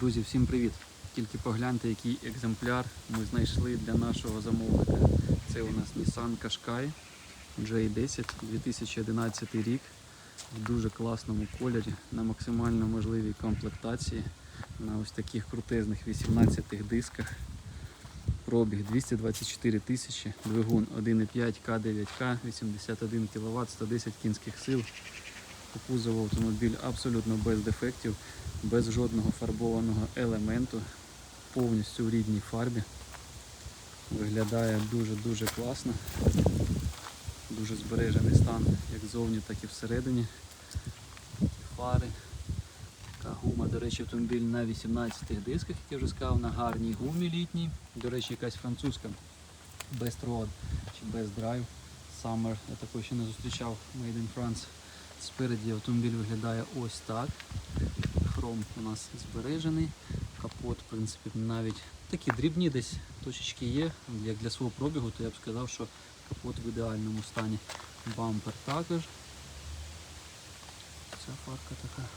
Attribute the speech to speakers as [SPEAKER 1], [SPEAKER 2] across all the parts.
[SPEAKER 1] Друзі, всім привіт! Тільки погляньте, який екземпляр ми знайшли для нашого замовника. Це у нас Nissan Qashqai J10 2011 рік в дуже класному кольорі, на максимально можливій комплектації, на ось таких крутезних 18 дисках. Пробіг 224 тисячі, двигун 1,5 К9К, 81 кВт, 110 кінських сил. Кузову автомобіль абсолютно без дефектів, без жодного фарбованого елементу, повністю в рідній фарбі. Виглядає дуже-дуже класно. Дуже збережений стан як ззовні, так і всередині. Фари. Така гума, до речі, автомобіль на 18 дисках, як я вже сказав, на гарній гумі літній. До речі, якась французька Best Road чи Best Drive Summer. Я такої ще не зустрічав Made in France. Спереді автомобіль виглядає ось так. Хром у нас збережений. Капот, в принципі, навіть такі дрібні десь точечки є. Як для свого пробігу, то я б сказав, що капот в ідеальному стані. Бампер також. Ця фарка така.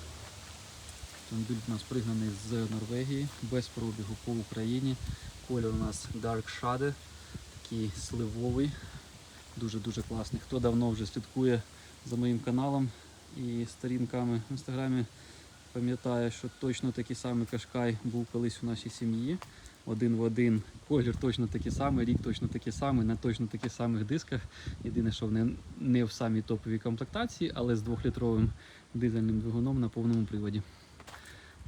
[SPEAKER 1] Автомобіль у нас пригнаний з Норвегії, без пробігу по Україні. Колір у нас Dark Shadow, такий сливовий, дуже-дуже класний. Хто давно вже слідкує за моїм каналом і сторінками в інстаграмі, пам'ятає, що точно такий самий кашкай був колись у нашій сім'ї. Один в один. Колір точно такий самий, рік точно такий самий, на точно таких самих дисках. Єдине, що не, не в самій топовій комплектації, але з двохлітровим дизельним двигуном на повному приводі.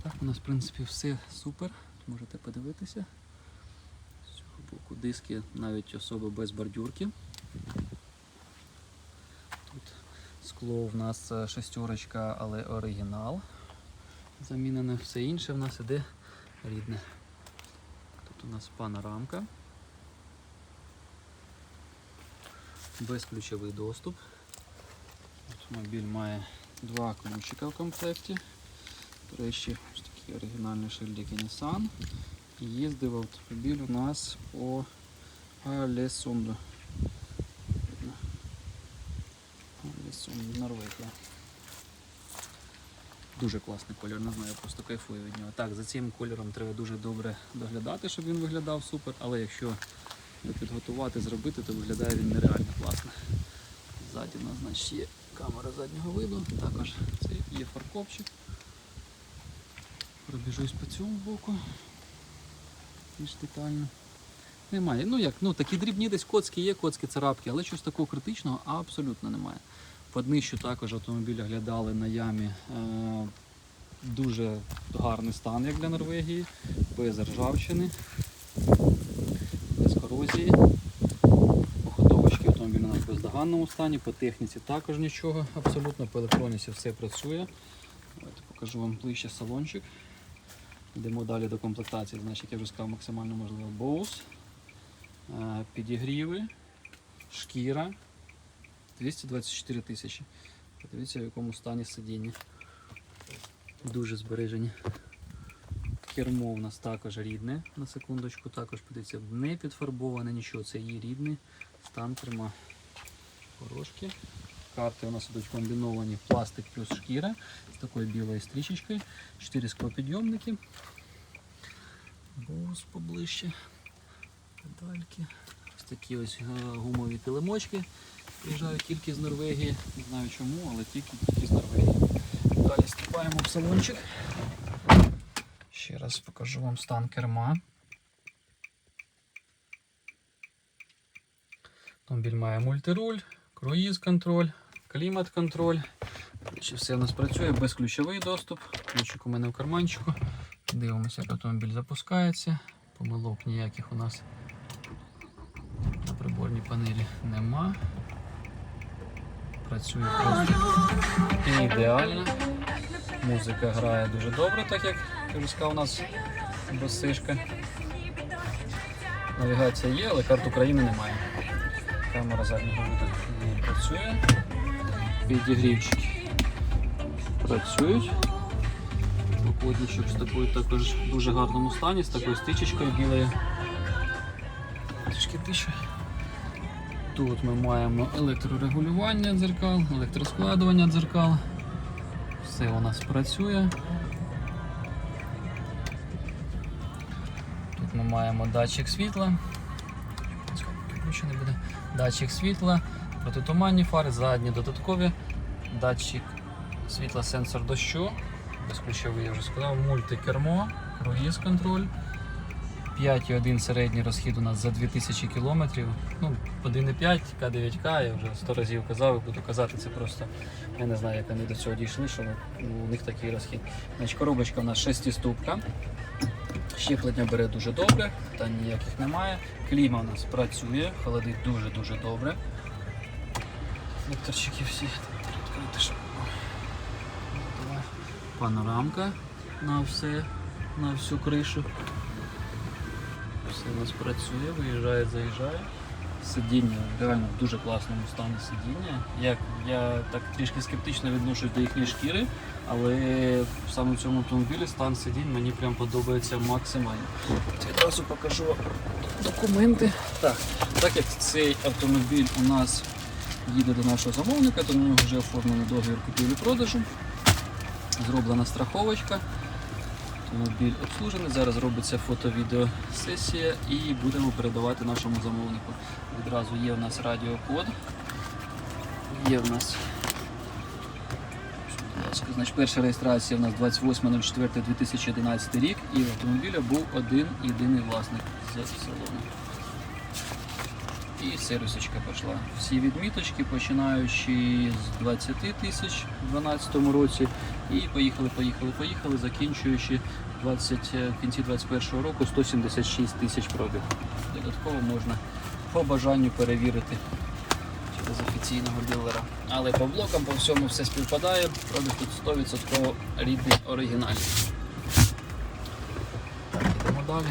[SPEAKER 1] Так, у нас в принципі все супер. Можете подивитися. З цього боку диски навіть особи без бордюрки. Тут скло в нас е, шестерочка, але оригінал. Замінене все інше в нас іде рідне. Тут у нас панорамка. Безключовий доступ. Автомобіль має два ключика в комплекті. До речі, ось такі оригінальні шильдики Nissan. Їздив автомобіль у нас по Алесунду. Дуже класний колір, не знаю, я просто кайфую від нього. Так, за цим кольором треба дуже добре доглядати, щоб він виглядав супер, але якщо підготувати, зробити, то виглядає він нереально класно. Ззаді у нас значить, є камера заднього виду, також це є фаркопчик. Пробіжусь по цьому боку. Більш детально. Немає. Ну як, ну такі дрібні десь коцки є, коцки царапки, але щось такого критичного абсолютно немає. По днищу також автомобіль оглядали на ямі. Е, дуже гарний стан, як для Норвегії, без ржавчини, без корозії. По ходовочці автомобіль у нас в бездоганному стані, по техніці також нічого, абсолютно по електроніці все працює. Давайте покажу вам ближче салончик. Йдемо далі до комплектації, значить, я вже сказав, максимально можливо боус, е, підігріви, шкіра 224 тисячі. Подивіться, в якому стані сидіння. Дуже збережені. Кермо у нас також рідне, на секундочку, також подивіться, не підфарбоване нічого, це її рідний стан керма. Порошки. Карти у нас ідуть комбіновані пластик плюс шкіра з такою білою стрічечкою. 4 склопідйомники. Боус поближче. Педальки. Ось такі ось е, гумові килимочки. Приїжджають тільки з Норвегії. Не знаю чому, але тільки, тільки з Норвегії. Далі ступаємо в салончик. Ще раз покажу вам стан керма. Автомобіль має мультируль, круїз-контроль, клімат-контроль. Чи все у нас працює, безключовий доступ. Ключик у мене в карманчику. Дивимося, як автомобіль запускається. Помилок ніяких у нас на приборній панелі нема. Працює просто ідеально. Музика грає дуже добре, так як сказав, у нас басишка. Навігація є, але карт України немає. Камера заднього виду не працює. Підігрівчики працюють. Поплотничок з такою також в дуже гарному стані, з такою стичечкою білою. Трішки тише. Тут ми маємо електрорегулювання дзеркал, електроскладування дзеркал. Все у нас працює. Тут ми маємо датчик світла. Не буде. Датчик світла, протитуманні фари, задні додаткові, датчик світла, сенсор дощу, безключовий, я вже сказав, мультикермо, круїз контроль. 5,1 середній розхід у нас за 2000 км. Ну, 1,5 К9К, я вже 100 разів казав і буду казати, це просто я не знаю, як вони до цього дійшли, що у них такий розхід. Значить, коробочка у нас 6-ступка. Щеплення бере дуже добре, та ніяких немає. Кліма у нас працює, холодить дуже-дуже добре. Вікторчики всі відкрити. Панорамка на все, на всю кришу. Все у нас працює, виїжджає, заїжджає. Сидіння реально в дуже класному стані сидіння. Як я так трішки скептично відношусь до їхньої шкіри, але саме в цьому автомобілі стан сидінь мені прям подобається максимально. Відразу покажу документи. Так, так як цей автомобіль у нас їде до нашого замовника, то на нього вже оформлений договір купівлі-продажу, зроблена страховочка. Автомобіль обслужений. Зараз робиться фото-відео-сесія і будемо передавати нашому замовнику. Відразу є в нас радіокод. Є в нас. Значить, перша реєстрація у нас 28.04.2011 рік і в автомобіля був один єдиний власник з салону. І сервісочка пішла. Всі відміточки, починаючи з 20 тисяч у 2012 році, і поїхали, поїхали, поїхали, закінчуючи 20, е, в кінці 2021 року 176 тисяч пробіг. Додатково можна по бажанню перевірити через офіційного дилера. Але по блокам, по всьому все співпадає, пробіг тут 100% рідний оригінальний. Так, ідемо далі.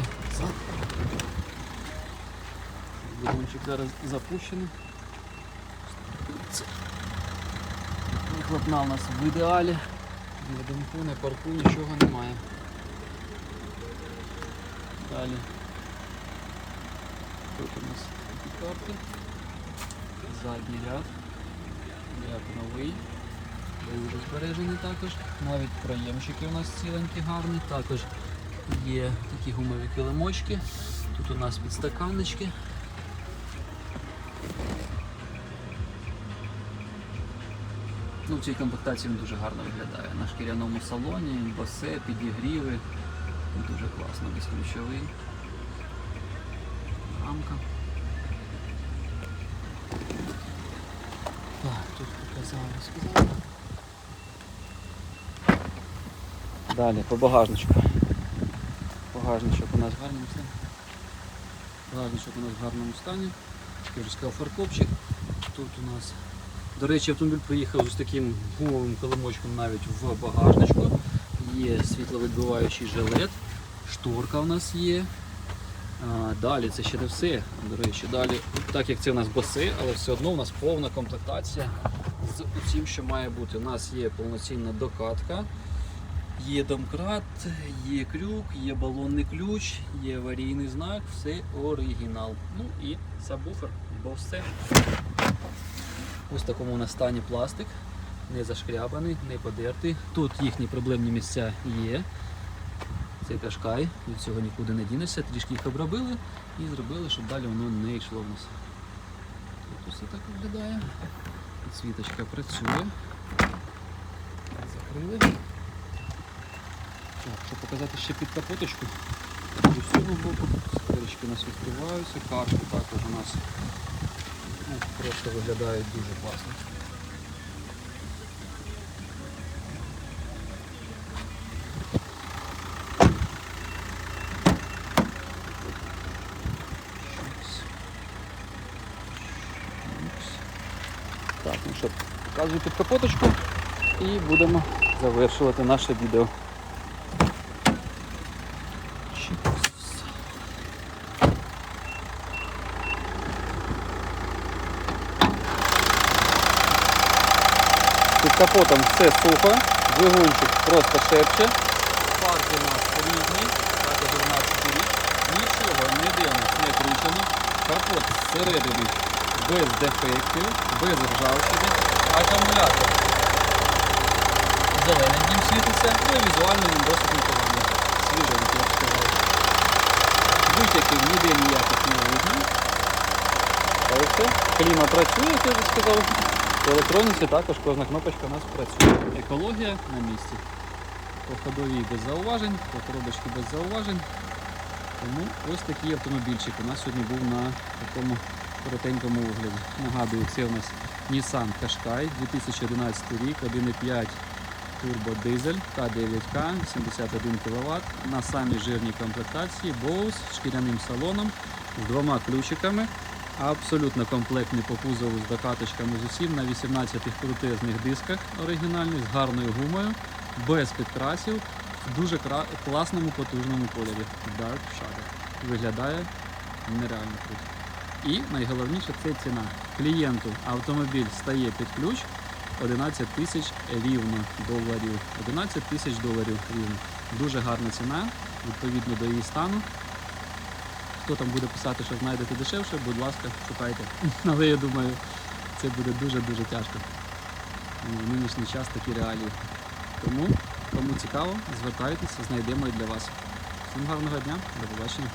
[SPEAKER 1] Зад. Зараз запущений. Вихлопна у нас в ідеалі. Не димку, не парку, нічого немає. Далі. Тут у нас карти. Задній ряд. Ряд новий. Дуже збережений також. Навіть проємчики у нас ціленькі гарні. Також є такі гумові килимочки. Тут у нас підстаканнички. Ну, в цій комплектації він дуже гарно виглядає. На шкіряному салоні, басе, підігріви. Дуже класно, безключовий. Рамка. Так, тут показали, сказали. Далі по багажничку. Багажничок у нас в гарному стані. Багажничок у нас в гарному стані. Я вже сказав фаркопчик. Тут у нас до речі, автомобіль приїхав з таким гумовим коломочком навіть в багажничку. Є світловідбиваючий жилет, шторка у нас є. А, далі це ще не все. До речі, далі, так як це у нас баси, але все одно у нас повна комплектація з усім, що має бути. У нас є повноцінна докатка, є домкрат, є крюк, є балонний ключ, є аварійний знак, все оригінал. Ну і сабвуфер, бо все. Ось в такому у нас стані пластик, не зашкрябаний, не подертий. Тут їхні проблемні місця є. Це кашкай, від цього нікуди не дінешся. Трішки їх обробили і зробили, щоб далі воно не йшло вниз. Тут все так виглядає. Підсвіточка працює. Закрили. Так, щоб показати ще під капоточку. З цього боку сперечки у нас відкриваються, карти також у нас ну, просто виглядають дуже класно. Так, ну що, показую під капоточку і будемо завершувати наше відео. Чікс. Під капотом все сухо, двигунчик просто шепче. Фарки у нас різні, також 12 рік. Нічого ніде у не кручено. Капот зсередини без дефектів, без ржавчини. Акумулятор зелений дім світиться, ну і візуально він досить непоганий. Свіженький, я б сказав. витяків ніде ніяких не видно. Але все, працює, я вже сказав. По електроніці також кожна кнопочка у нас працює. Екологія на місці. По ходовій без зауважень, по коробочці без зауважень. Тому ось такий автомобільчик у нас сьогодні був на такому коротенькому огляді. Нагадую, це у нас Nissan Qashqai 2011 рік, 1,5 турбодизель К9К, 71 кВт на самій жирній комплектації Bose з шкіряним салоном, з двома ключиками. Абсолютно комплектний по кузову з докаточками з усім на 18 крутезних дисках оригінальних з гарною гумою, без підкрасів, в дуже класному потужному кольорі. Dark Shadow. Виглядає нереально круто. І найголовніше це ціна. Клієнту автомобіль стає під ключ 11 тисяч рівно доларів. 11 тисяч доларів рівно. Дуже гарна ціна, відповідно до її стану. Хто там буде писати, що знайдете дешевше, будь ласка, шукайте. Але я думаю, це буде дуже-дуже тяжко. В нинішній час такі реалії. Тому, кому цікаво, звертайтеся, знайдемо і для вас. Всім гарного дня, до побачення.